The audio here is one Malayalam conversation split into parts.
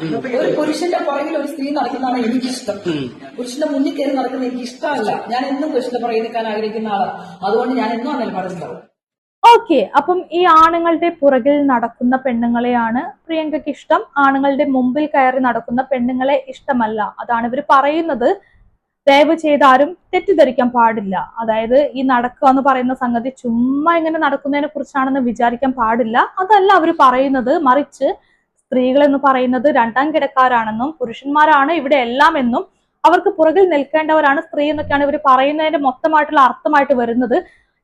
ഒരു പുരുഷന്റെ പുറകിൽ ഒരു സ്ത്രീ നടക്കുന്നതാണ് എനിക്കിഷ്ടം. പുരുഷന്റെ മുന്നിൽ കയറി നടക്കുന്ന എനിക്ക് ഇഷ്ടമല്ല ഞാൻ എന്നും പുരുഷന്റെ പുറകിൽ നിൽക്കാൻ ആഗ്രഹിക്കുന്ന ആളാണ് അതുകൊണ്ട് ഞാൻ എന്നും ആ നിലപാടുണ്ടാവും ഓക്കെ അപ്പം ഈ ആണുങ്ങളുടെ പുറകിൽ നടക്കുന്ന പെണ്ണുങ്ങളെയാണ് പ്രിയങ്കയ്ക്ക് ഇഷ്ടം. ആണുങ്ങളുടെ മുമ്പിൽ കയറി നടക്കുന്ന പെണ്ണുങ്ങളെ ഇഷ്ടമല്ല. അതാണ് ഇവർ പറയുന്നത്. ദയവ് ചെയ്ത് ആരും തെറ്റിദ്ധരിക്കാൻ പാടില്ല. അതായത് ഈ നടക്കുക എന്ന് പറയുന്ന സംഗതി ചുമ്മാ ഇങ്ങനെ നടക്കുന്നതിനെ കുറിച്ചാണെന്ന് വിചാരിക്കാൻ പാടില്ല. അതല്ല അവർ പറയുന്നത്. മറിച്ച് സ്ത്രീകൾ എന്ന് പറയുന്നത് രണ്ടാം കിടക്കാരാണെന്നും പുരുഷന്മാരാണ് ഇവിടെ എല്ലാം എന്നും അവർക്ക് പുറകിൽ നിൽക്കേണ്ടവരാണ് സ്ത്രീ എന്നൊക്കെയാണ് ഇവർ പറയുന്നതിന്റെ മൊത്തമായിട്ടുള്ള അർത്ഥമായിട്ട് വരുന്നത്.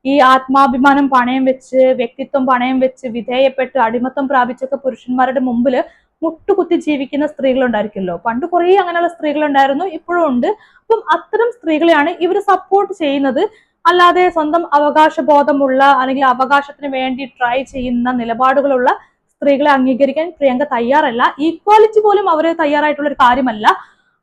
ഈ ആത്മാഭിമാനം പണയം വെച്ച് വ്യക്തിത്വം പണയം വെച്ച് വിധേയപ്പെട്ട് അടിമത്തം പ്രാപിച്ചൊക്കെ പുരുഷന്മാരുടെ മുമ്പിൽ മുട്ടുകുത്തി ജീവിക്കുന്ന സ്ത്രീകളുണ്ടായിരിക്കുമല്ലോ. പണ്ട് കുറേ അങ്ങനെയുള്ള സ്ത്രീകളുണ്ടായിരുന്നു ഇപ്പോഴും ഉണ്ട്. അപ്പം അത്തരം സ്ത്രീകളെയാണ് ഇവർ സപ്പോർട്ട് ചെയ്യുന്നത്. അല്ലാതെ സ്വന്തം അവകാശബോധമുള്ള അല്ലെങ്കിൽ അവകാശത്തിന് വേണ്ടി ട്രൈ ചെയ്യുന്ന നിലപാടുകളുള്ള സ്ത്രീകളെ അംഗീകരിക്കാൻ പ്രിയങ്ക തയ്യാറല്ല. ഈക്വാലിറ്റി പോലും അവർ തയ്യാറായിട്ടുള്ള ഒരു കാര്യമല്ല.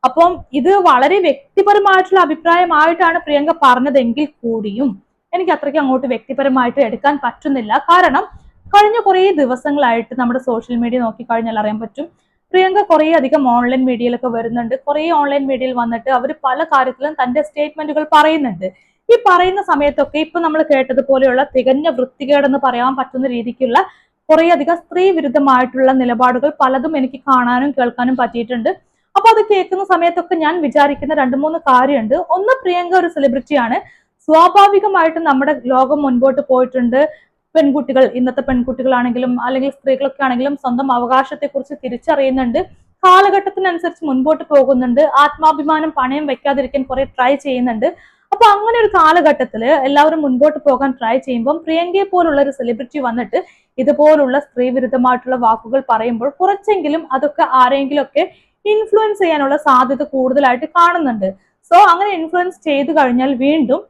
അപ്പം ഇത് വളരെ വ്യക്തിപരമായിട്ടുള്ള അഭിപ്രായമായിട്ടാണ് പ്രിയങ്ക പറഞ്ഞതെങ്കിൽ കൂടിയും എനിക്ക് അത്രയ്ക്ക് അങ്ങോട്ട് വ്യക്തിപരമായിട്ട് എടുക്കാൻ പറ്റുന്നില്ല. കാരണം കഴിഞ്ഞ കുറേ ദിവസങ്ങളായിട്ട് നമ്മുടെ സോഷ്യൽ മീഡിയ നോക്കിക്കഴിഞ്ഞാൽ അറിയാൻ പറ്റും പ്രിയങ്ക കുറേ അധികം ഓൺലൈൻ മീഡിയയിലൊക്കെ വരുന്നുണ്ട്. കുറേ ഓൺലൈൻ മീഡിയയിൽ വന്നിട്ട് അവർ പല കാര്യത്തിലും തന്റെ സ്റ്റേറ്റ്മെന്റുകൾ പറയുന്നുണ്ട്. ഈ പറയുന്ന സമയത്തൊക്കെ ഇപ്പൊ നമ്മൾ കേട്ടതുപോലെയുള്ള തികഞ്ഞ വൃത്തികേടെന്ന് പറയാൻ പറ്റുന്ന രീതിക്കുള്ള കുറേ അധികം സ്ത്രീ വിരുദ്ധമായിട്ടുള്ള നിലപാടുകൾ പലതും എനിക്ക് കാണാനും കേൾക്കാനും പറ്റിയിട്ടുണ്ട്. അപ്പൊ അത് കേൾക്കുന്ന സമയത്തൊക്കെ ഞാൻ വിചാരിക്കുന്ന രണ്ട് മൂന്ന് കാര്യമുണ്ട്. ഒന്ന് പ്രിയങ്ക ഒരു സെലിബ്രിറ്റിയാണ് സ്വാഭാവികമായിട്ടും നമ്മുടെ ലോകം മുൻപോട്ട് പോയിട്ടുണ്ട്. പെൺകുട്ടികൾ ഇന്നത്തെ പെൺകുട്ടികളാണെങ്കിലും അല്ലെങ്കിൽ സ്ത്രീകളൊക്കെ ആണെങ്കിലും സ്വന്തം അവകാശത്തെക്കുറിച്ച് തിരിച്ചറിയുന്നുണ്ട്. കാലഘട്ടത്തിനനുസരിച്ച് മുൻപോട്ട് പോകുന്നുണ്ട്. ആത്മാഭിമാനം പണയം വെക്കാതിരിക്കാൻ കുറെ ട്രൈ ചെയ്യുന്നുണ്ട്. അപ്പൊ അങ്ങനെ ഒരു കാലഘട്ടത്തിൽ എല്ലാവരും മുൻപോട്ട് പോകാൻ ട്രൈ ചെയ്യുമ്പോൾ പ്രിയങ്കയെ പോലുള്ള ഒരു സെലിബ്രിറ്റി വന്നിട്ട് ഇതുപോലുള്ള സ്ത്രീ വിരുദ്ധമായിട്ടുള്ള വാക്കുകൾ പറയുമ്പോൾ കുറച്ചെങ്കിലും അതൊക്കെ ആരെങ്കിലും ഒക്കെ ഇൻഫ്ലുവൻസ് ചെയ്യാനുള്ള സാധ്യത കൂടുതലായിട്ട് കാണുന്നുണ്ട്. സോ അങ്ങനെ ഇൻഫ്ലുവൻസ് ചെയ്തു കഴിഞ്ഞാൽ വീണ്ടും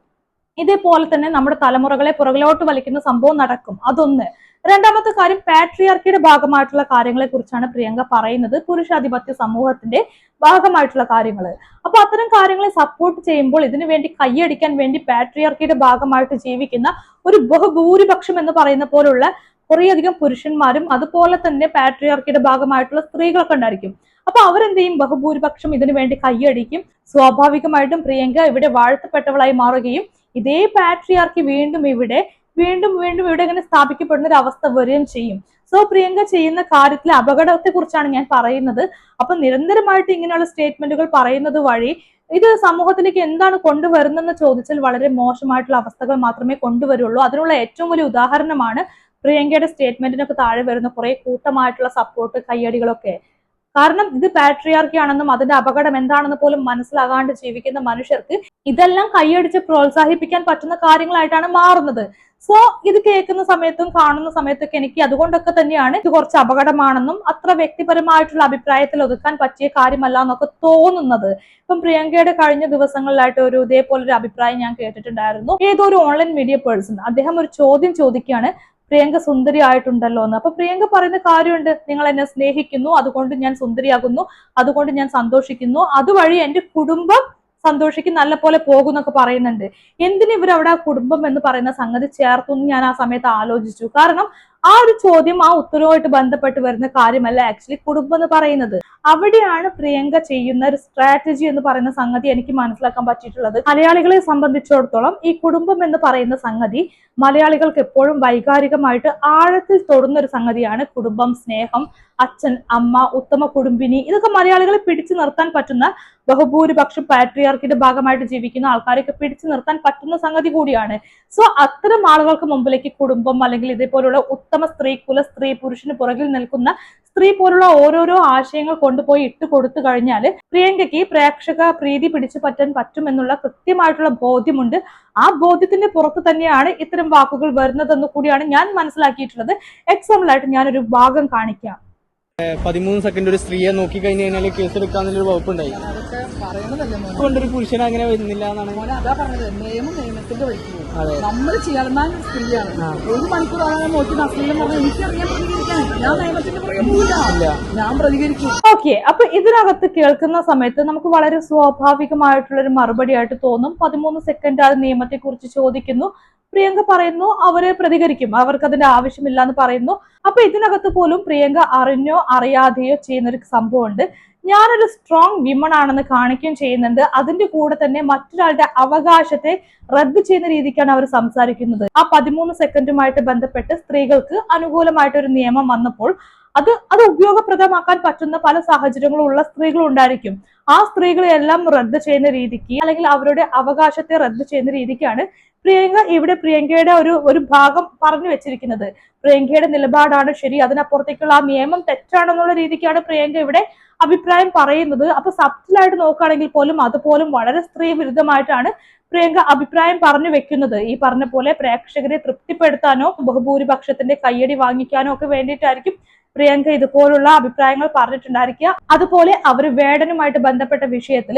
ഇതേപോലെ തന്നെ നമ്മുടെ തലമുറകളെ പുറകിലോട്ട് വലിക്കുന്ന സംഭവം നടക്കും. അതൊന്ന്. രണ്ടാമത്തെ കാര്യം പാട്രിയാർക്കിയുടെ ഭാഗമായിട്ടുള്ള കാര്യങ്ങളെ കുറിച്ചാണ് പ്രിയങ്ക പറയുന്നത്. പുരുഷാധിപത്യ സമൂഹത്തിന്റെ ഭാഗമായിട്ടുള്ള കാര്യങ്ങൾ അപ്പൊ അത്തരം കാര്യങ്ങളെ സപ്പോർട്ട് ചെയ്യുമ്പോൾ ഇതിനു വേണ്ടി കൈയടിക്കാൻ വേണ്ടി പാട്രിയാർക്കിയുടെ ഭാഗമായിട്ട് ജീവിക്കുന്ന ഒരു ബഹുഭൂരിപക്ഷം എന്ന് പറയുന്ന പോലുള്ള കുറേയധികം പുരുഷന്മാരും അതുപോലെ തന്നെ പാട്രിയാർക്കിയുടെ ഭാഗമായിട്ടുള്ള സ്ത്രീകളൊക്കെ ഉണ്ടായിരിക്കും. അപ്പൊ അവരെന്ത് ചെയ്യും? ബഹുഭൂരിപക്ഷം ഇതിനു വേണ്ടി കൈയടിക്കും. സ്വാഭാവികമായിട്ടും പ്രിയങ്ക ഇവിടെ വാഴ്ത്തപ്പെട്ടവളായി മാറുകയും ഇതേ പാട്രിയാർക്കി വീണ്ടും ഇവിടെ വീണ്ടും വീണ്ടും ഇവിടെ ഇങ്ങനെ സ്ഥാപിക്കപ്പെടുന്ന ഒരു അവസ്ഥ വരികയും ചെയ്യും. സോ പ്രിയങ്ക ചെയ്യുന്ന കാര്യത്തിൽ അപകടത്തെ കുറിച്ചാണ് ഞാൻ പറയുന്നത്. അപ്പൊ നിരന്തരമായിട്ട് ഇങ്ങനെയുള്ള സ്റ്റേറ്റ്മെന്റുകൾ പറയുന്നത് വഴി ഇത് സമൂഹത്തിലേക്ക് എന്താണ് കൊണ്ടുവരുന്നതെന്ന് ചോദിച്ചാൽ വളരെ മോശമായിട്ടുള്ള അവസ്ഥകൾ മാത്രമേ കൊണ്ടുവരുള്ളൂ. അതിനുള്ള ഏറ്റവും വലിയ ഉദാഹരണമാണ് പ്രിയങ്കയുടെ സ്റ്റേറ്റ്മെന്റിനൊക്കെ താഴെ വരുന്ന കുറെ കൂട്ടമായിട്ടുള്ള സപ്പോർട്ട് കയ്യടികളൊക്കെ. കാരണം ഇത് പാട്രിയാർക്കി ആണെന്നും അതിന്റെ അപകടം എന്താണെന്ന് പോലും മനസ്സിലാകാണ്ട് ജീവിക്കുന്ന മനുഷ്യർക്ക് ഇതെല്ലാം കൈയടിച്ച് പ്രോത്സാഹിപ്പിക്കാൻ പറ്റുന്ന കാര്യങ്ങളായിട്ടാണ് മാറുന്നത്. സോ ഇത് കേൾക്കുന്ന സമയത്തും കാണുന്ന സമയത്തൊക്കെ എനിക്ക് അതുകൊണ്ടൊക്കെ തന്നെയാണ് ഇത് കുറച്ച് അപകടമാണെന്നും അത്ര വ്യക്തിപരമായിട്ടുള്ള അഭിപ്രായത്തിൽ ഒതുക്കാൻ പറ്റിയ കാര്യമല്ല എന്നൊക്കെ തോന്നുന്നത്. ഇപ്പം പ്രിയങ്കയുടെ കഴിഞ്ഞ ദിവസങ്ങളിലായിട്ട് ഒരു ഇതേപോലെ ഒരു അഭിപ്രായം ഞാൻ കേട്ടിട്ടുണ്ടായിരുന്നു. ഏതോ ഒരു ഓൺലൈൻ മീഡിയ പേഴ്സൺ അദ്ദേഹം ഒരു ചോദ്യം ചോദിക്കുകയാണ്. പ്രിയങ്ക സുന്ദരി ആയിട്ടുണ്ടല്ലോ എന്ന്. അപ്പൊ പ്രിയങ്ക പറയുന്ന കാര്യമുണ്ട്. നിങ്ങൾ എന്നെ സ്നേഹിക്കുന്നു അതുകൊണ്ട് ഞാൻ സുന്ദരിയാകുന്നു അതുകൊണ്ട് ഞാൻ സന്തോഷിക്കുന്നു അതുവഴി എന്റെ കുടുംബം സന്തോഷിക്കും നല്ല പോലെ പോകുന്നൊക്കെ പറയുന്നുണ്ട്. എന്തിനു ഇവരവിടെ കുടുംബം എന്ന് പറയുന്ന സംഗതി ചേർത്തു ഞാൻ ആ സമയത്ത് ആലോചിച്ചു. കാരണം ആ ഒരു ചോദ്യം ആ ഉത്തരവുമായിട്ട് ബന്ധപ്പെട്ട് വരുന്ന കാര്യമല്ല ആക്ച്വലി കുടുംബം എന്ന് പറയുന്നത്. അവിടെയാണ് പ്രിയങ്ക ചെയ്യുന്ന ഒരു സ്ട്രാറ്റജി എന്ന് പറയുന്ന സംഗതി എനിക്ക് മനസ്സിലാക്കാൻ പറ്റിയിട്ടുള്ളത്. മലയാളികളെ സംബന്ധിച്ചിടത്തോളം ഈ കുടുംബം എന്ന് പറയുന്ന സംഗതി മലയാളികൾക്ക് എപ്പോഴും വൈകാരികമായിട്ട് ആഴത്തിൽ തൊടുന്ന ഒരു സംഗതിയാണ് കുടുംബം സ്നേഹം അച്ഛൻ അമ്മ ഉത്തമ കുടുംബിനി. ഇതൊക്കെ മലയാളികളെ പിടിച്ചു നിർത്താൻ പറ്റുന്ന ബഹുഭൂരിപക്ഷം പാട്രിയാർക്കിന്റെ ഭാഗമായിട്ട് ജീവിക്കുന്ന ആൾക്കാരൊക്കെ പിടിച്ചു നിർത്താൻ പറ്റുന്ന സംഗതി കൂടിയാണ്. സോ അത്തരം ആളുകൾക്ക് മുമ്പിലേക്ക് കുടുംബം അല്ലെങ്കിൽ ഇതേപോലുള്ള ഉത്തമ സ്ത്രീ കുല സ്ത്രീ പുരുഷന് പുറകിൽ നിൽക്കുന്ന സ്ത്രീ പോലുള്ള ഓരോരോ ആശയങ്ങൾ കൊണ്ടുപോയി ഇട്ട് കൊടുത്തു കഴിഞ്ഞാൽ പ്രിയങ്കയ്ക്ക് പ്രേക്ഷക പ്രീതി പിടിച്ചു പറ്റാൻ പറ്റുമെന്നുള്ള കൃത്യമായിട്ടുള്ള ബോധ്യമുണ്ട്. ആ ബോധ്യത്തിന്റെ പുറത്ത് തന്നെയാണ് ഇത്തരം വാക്കുകൾ വരുന്നതെന്ന് കൂടിയാണ് ഞാൻ മനസ്സിലാക്കിയിട്ടുള്ളത്. എക്സാമ്പിൾ ആയിട്ട് ഞാനൊരു ഭാഗം കാണിക്കാം. പതിമൂന്ന് സെക്കൻഡ് ഒരു സ്ത്രീയെ നോക്കി കഴിഞ്ഞു കഴിഞ്ഞാൽ കേസ് എടുക്കാന്നുള്ളൊരു വകുപ്പുണ്ടായി. കൊണ്ടൊരു പുരുഷൻ അങ്ങനെ വരുന്നില്ല എന്നാണ്. നമ്മൾ സ്ത്രീയാണ്. ഒരു മണിക്കൂർ ആളെ നോക്കി അശ്ലീലം പറഞ്ഞാൽ എനിക്കറിയാൻ പ്രതികരിക്കാൻ ഞാൻ നിയമത്തിന്റെ ഞാൻ പ്രതികരിക്കും. ഓക്കെ അപ്പൊ ഇതിനകത്ത് കേൾക്കുന്ന സമയത്ത് നമുക്ക് വളരെ സ്വാഭാവികമായിട്ടുള്ള ഒരു മറുപടി ആയിട്ട് തോന്നും. പതിമൂന്ന് സെക്കൻഡ് ആ നിയമത്തെ കുറിച്ച് ചോദിക്കുന്നു. പ്രിയങ്ക പറയുന്നു അവരെ പ്രതികരിക്കും. അവർക്ക് അതിന്റെ ആവശ്യമില്ല എന്ന് പറയുന്നു. അപ്പൊ ഇതിനകത്ത് പോലും പ്രിയങ്ക അറിഞ്ഞോ അറിയാതെയോ ചെയ്യുന്ന ഒരു സംഭവമുണ്ട്. ഞാനൊരു സ്ട്രോങ് വിമൺ ആണെന്ന് കാണിക്കുകയും ചെയ്യുന്നുണ്ട്. അതിന്റെ കൂടെ തന്നെ മറ്റൊരാളുടെ അവകാശത്തെ റദ്ദ് ചെയ്യുന്ന രീതിക്കാണ് അവർ സംസാരിക്കുന്നത്. ആ പതിമൂന്ന് സെക്കൻഡുമായിട്ട് ബന്ധപ്പെട്ട് സ്ത്രീകൾക്ക് അനുകൂലമായിട്ട് ഒരു നിയമം വന്നപ്പോൾ അത് അത് ഉപയോഗപ്രദമാക്കാൻ പറ്റുന്ന പല സാഹചര്യങ്ങളും ഉള്ള സ്ത്രീകളും ഉണ്ടായിരിക്കും ആ സ്ത്രീകളെ എല്ലാം റദ്ദ് ചെയ്യുന്ന രീതിക്ക് അല്ലെങ്കിൽ അവരുടെ അവകാശത്തെ റദ്ദ് ചെയ്യുന്ന രീതിക്കാണ് പ്രിയങ്ക ഇവിടെ പ്രിയങ്കയുടെ ഒരു ഒരു ഭാഗം പറഞ്ഞു വെച്ചിരിക്കുന്നത്. പ്രിയങ്കയുടെ നിലപാടാണ് ശരി അതിനപ്പുറത്തേക്കുള്ള ആ നിയമം തെറ്റാണെന്നുള്ള രീതിക്കാണ് പ്രിയങ്ക ഇവിടെ അഭിപ്രായം പറയുന്നത്. അപ്പൊ സബ്റ്റിലായിട്ട് നോക്കുകയാണെങ്കിൽ പോലും അതുപോലും വളരെ സ്ത്രീ വിരുദ്ധമായിട്ടാണ് പ്രിയങ്ക അഭിപ്രായം പറഞ്ഞു വെക്കുന്നത്. ഈ പറഞ്ഞ പോലെ പ്രേക്ഷകരെ തൃപ്തിപ്പെടുത്താനോ ബഹുഭൂരിപക്ഷത്തിന്റെ കയ്യടി വാങ്ങിക്കാനോ ഒക്കെ വേണ്ടിയിട്ടായിരിക്കും പ്രിയങ്ക ഇതുപോലുള്ള അഭിപ്രായങ്ങൾ പറഞ്ഞിട്ടുണ്ടായിരിക്കുക. അതുപോലെ അവർ വേടനുമായിട്ട് ബന്ധപ്പെട്ട വിഷയത്തിൽ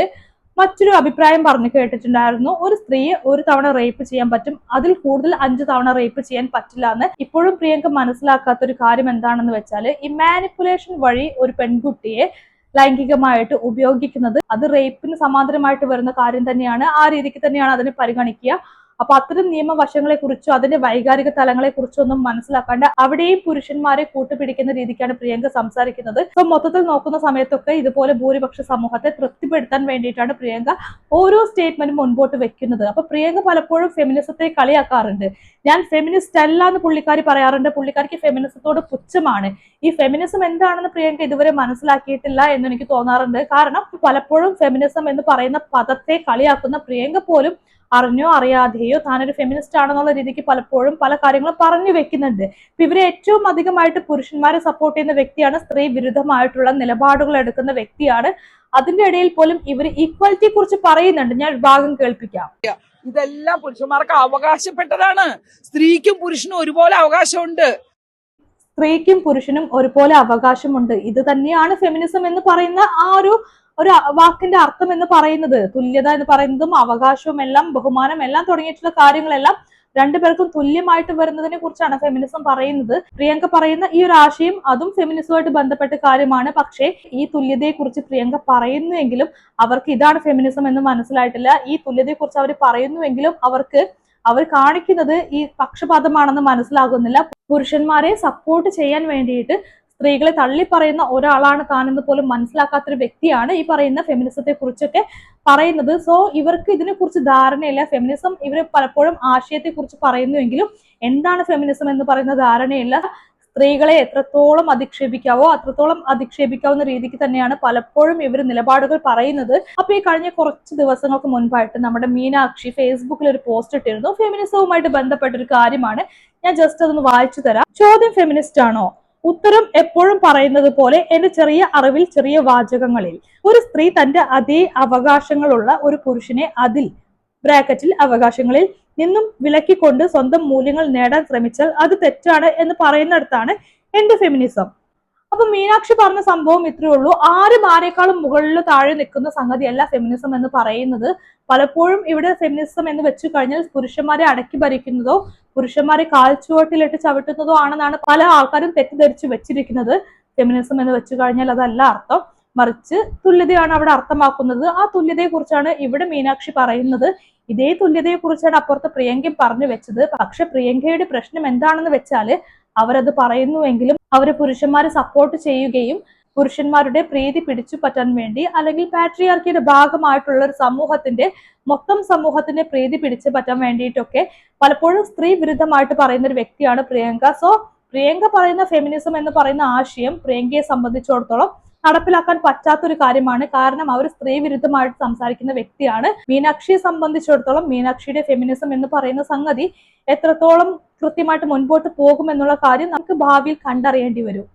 മറ്റൊരു അഭിപ്രായം പറഞ്ഞു കേട്ടിട്ടുണ്ടായിരുന്നു. ഒരു സ്ത്രീയെ ഒരു തവണ റേപ്പ് ചെയ്യാൻ പറ്റും. അതിൽ കൂടുതൽ അഞ്ച് തവണ റേപ്പ് ചെയ്യാൻ പറ്റില്ല എന്ന് ഇപ്പോഴും പ്രിയങ്ക മനസ്സിലാക്കാത്ത ഒരു കാര്യം എന്താണെന്ന് വെച്ചാൽ ഈ മാനിപ്പുലേഷൻ വഴി ഒരു പെൺകുട്ടിയെ ലൈംഗികമായിട്ട് ഉപയോഗിക്കുന്നത് അത് റേപ്പിന് സമാന്തരമായിട്ട് വരുന്ന കാര്യം തന്നെയാണ്. ആ രീതിക്ക് തന്നെയാണ് അതിനെ പരിഗണിക്കുക. അപ്പൊ അത്തരം നിയമവശങ്ങളെ കുറിച്ചോ അതിന്റെ വൈകാരിക തലങ്ങളെ കുറിച്ചോ ഒന്നും മനസ്സിലാക്കാണ്ട് അവിടെയും പുരുഷന്മാരെ കൂട്ടുപിടിക്കുന്ന രീതിക്കാണ് പ്രിയങ്ക സംസാരിക്കുന്നത്. ഇപ്പൊ മൊത്തത്തിൽ നോക്കുന്ന സമയത്തൊക്കെ ഇതുപോലെ ഭൂരിപക്ഷ സമൂഹത്തെ തൃപ്തിപ്പെടുത്താൻ വേണ്ടിയിട്ടാണ് പ്രിയങ്ക ഓരോ സ്റ്റേറ്റ്മെന്റും മുൻപോട്ട് വെക്കുന്നത്. അപ്പൊ പ്രിയങ്ക പലപ്പോഴും ഫെമിനിസത്തെ കളിയാക്കാറുണ്ട്. ഞാൻ ഫെമിനിസ്റ്റ് അല്ല എന്ന് പുള്ളിക്കാരി പറയാറുണ്ട്. പുള്ളിക്കാരിക്ക് ഫെമിനിസത്തോട് പുച്ഛമാണ്. ഈ ഫെമിനിസം എന്താണെന്ന് പ്രിയങ്ക ഇതുവരെ മനസ്സിലാക്കിയിട്ടില്ല എന്ന് എനിക്ക് തോന്നാറുണ്ട്. കാരണം പലപ്പോഴും ഫെമിനിസം എന്ന് പറയുന്ന പദത്തെ കളിയാക്കുന്ന പ്രിയങ്ക പോലും അറിഞ്ഞോ അറിയാതെയോ താനൊരു ഫെമിനിസ്റ്റ് ആണെന്നുള്ള രീതിക്ക് പലപ്പോഴും പല കാര്യങ്ങളും പറഞ്ഞു വെക്കുന്നുണ്ട്. ഇപ്പൊ ഇവരെ ഏറ്റവും അധികമായിട്ട് പുരുഷന്മാരെ സപ്പോർട്ട് ചെയ്യുന്ന വ്യക്തിയാണ് സ്ത്രീ വിരുദ്ധമായിട്ടുള്ള നിലപാടുകൾ എടുക്കുന്ന വ്യക്തിയാണ്. അതിന്റെ ഇടയിൽ പോലും ഇവർ ഈക്വാലിറ്റിയെ കുറിച്ച് പറയുന്നുണ്ട്. ഞാൻ ഭാഗം കേൾപ്പിക്കാം. ഇതെല്ലാം പുരുഷന്മാർക്ക് അവകാശപ്പെട്ടതാണ്. സ്ത്രീക്കും പുരുഷനും ഒരുപോലെ അവകാശമുണ്ട്. സ്ത്രീക്കും പുരുഷനും ഒരുപോലെ അവകാശമുണ്ട്. ഇത് തന്നെയാണ് ഫെമിനിസം എന്ന് പറയുന്ന ആ ഒരു ഒരു വാക്കിന്റെ അർത്ഥം എന്ന് പറയുന്നത് തുല്യത എന്ന് പറയുന്നതും അവകാശവും എല്ലാം ബഹുമാനം എല്ലാം തുടങ്ങിയിട്ടുള്ള കാര്യങ്ങളെല്ലാം രണ്ടുപേർക്കും തുല്യമായിട്ട് വരുന്നതിനെ കുറിച്ചാണ് ഫെമിനിസം പറയുന്നത്. പ്രിയങ്ക പറയുന്ന ഈ ഒരു ആശയം അതും ഫെമിനിസവുമായിട്ട് ബന്ധപ്പെട്ട കാര്യമാണ്. പക്ഷേ ഈ തുല്യതയെ കുറിച്ച് പ്രിയങ്ക പറയുന്നുവെങ്കിലും അവർക്ക് ഇതാണ് ഫെമിനിസം എന്ന് മനസ്സിലായിട്ടില്ല. ഈ തുല്യതയെക്കുറിച്ച് അവർ പറയുന്നുവെങ്കിലും അവർക്ക് അവർ കാണിക്കുന്നത് ഈ പക്ഷപാതമാണെന്ന് മനസ്സിലാകുന്നില്ല. പുരുഷന്മാരെ സപ്പോർട്ട് ചെയ്യാൻ വേണ്ടിയിട്ട് സ്ത്രീകളെ തള്ളി പറയുന്ന ഒരാളാണ് താനെന്ന് പോലും മനസ്സിലാക്കാത്തൊരു വ്യക്തിയാണ് ഈ പറയുന്ന ഫെമിനിസത്തെ കുറിച്ചൊക്കെ പറയുന്നത്. സോ ഇവർക്ക് ഇതിനെ കുറിച്ച് ധാരണയില്ല. ഫെമിനിസം ഇവർ പലപ്പോഴും ആശയത്തെ കുറിച്ച് പറയുന്നുവെങ്കിലും എന്താണ് ഫെമിനിസം എന്ന് പറയുന്ന ധാരണയില്ല. സ്ത്രീകളെ എത്രത്തോളം അധിക്ഷേപിക്കാവോ അത്രത്തോളം അധിക്ഷേപിക്കാവുന്ന രീതിക്ക് തന്നെയാണ് പലപ്പോഴും ഇവർ നിലപാടുകൾ പറയുന്നത്. അപ്പൊ ഈ കഴിഞ്ഞ കുറച്ച് ദിവസങ്ങൾക്ക് മുൻപായിട്ട് നമ്മുടെ മീനാക്ഷി ഫേസ്ബുക്കിൽ ഒരു പോസ്റ്റ് ഇട്ടിരുന്നു. ഫെമിനിസവുമായിട്ട് ബന്ധപ്പെട്ട ഒരു കാര്യമാണ്. ഞാൻ ജസ്റ്റ് അതൊന്ന് വായിച്ചു തരാം. ചോദ്യം ഫെമിനിസ്റ്റ് ആണോ? ഉത്തരം എപ്പോഴും പറയുന്നത് പോലെ എന്റെ ചെറിയ അറിവിൽ ചെറിയ വാചകങ്ങളിൽ. ഒരു സ്ത്രീ തന്റെ അതേ അവകാശങ്ങളുള്ള ഒരു പുരുഷനെ അതിൽ ബ്രാക്കറ്റിൽ അവകാശങ്ങളിൽ നിന്നും വിലക്കിക്കൊണ്ട് സ്വന്തം മൂല്യങ്ങൾ നേടാൻ ശ്രമിച്ചാൽ അത് തെറ്റാണ് എന്ന് പറയുന്നിടത്താണ് എന്റെ ഫെമിനിസം അപ്പൊ മീനാക്ഷി പറഞ്ഞ സംഭവം ഇത്രയേ ഉള്ളൂ. ആരും ആരെക്കാളും മുകളിൽ താഴെ നിൽക്കുന്ന സംഗതിയല്ല ഫെമിനിസം എന്ന് പറയുന്നത്. പലപ്പോഴും ഇവിടെ ഫെമിനിസം എന്ന് വെച്ചു കഴിഞ്ഞാൽ പുരുഷന്മാരെ അടക്കി ഭരിക്കുന്നതോ പുരുഷന്മാരെ കാൽച്ചുവട്ടിലിട്ട് ചവിട്ടുന്നതോ ആണെന്നാണ് പല ആൾക്കാരും തെറ്റിദ്ധരിച്ചു വെച്ചിരിക്കുന്നത്. ഫെമിനിസം എന്ന് വെച്ചു കഴിഞ്ഞാൽ അതല്ല അർത്ഥം. മറിച്ച് തുല്യതയാണ് അവിടെ അർത്ഥമാക്കുന്നത്. ആ തുല്യതയെ കുറിച്ചാണ് ഇവിടെ മീനാക്ഷി പറയുന്നത്. ഇതേ തുല്യതയെ കുറിച്ചാണ് അപ്പുറത്ത് പ്രിയങ്ക പറഞ്ഞു വെച്ചത്. പക്ഷെ പ്രിയങ്കയുടെ പ്രശ്നം എന്താണെന്ന് വെച്ചാൽ അവരത് പറയുന്നുവെങ്കിലും അവരെ പുരുഷന്മാരെ സപ്പോർട്ട് ചെയ്യുകയും പുരുഷന്മാരുടെ പ്രീതി പിടിച്ചു പറ്റാൻ വേണ്ടി അല്ലെങ്കിൽ പാട്രിയാർക്കിയുടെ ഭാഗമായിട്ടുള്ള ഒരു സമൂഹത്തിന്റെ മൊത്തം സമൂഹത്തിന്റെ പ്രീതി പിടിച്ചു പറ്റാൻ വേണ്ടിയിട്ടൊക്കെ പലപ്പോഴും സ്ത്രീ വിരുദ്ധമായിട്ട് പറയുന്ന ഒരു വ്യക്തിയാണ് പ്രിയങ്ക. സോ പ്രിയങ്ക പറയുന്ന ഫെമിനിസം എന്ന് പറയുന്ന ആശയം പ്രിയങ്കയെ സംബന്ധിച്ചിടത്തോളം നടപ്പിലാക്കാൻ പറ്റാത്തൊരു കാര്യമാണ്. കാരണം അവർ സ്ത്രീ വിരുദ്ധമായിട്ട് സംസാരിക്കുന്ന വ്യക്തിയാണ്. മീനാക്ഷിയെ സംബന്ധിച്ചിടത്തോളം മീനാക്ഷിയുടെ ഫെമിനിസം എന്ന് പറയുന്ന സംഗതി എത്രത്തോളം കൃത്യമായിട്ട് മുൻപോട്ട് പോകും എന്നുള്ള കാര്യം നമുക്ക് ഭാവിയിൽ കണ്ടറിയേണ്ടി വരും.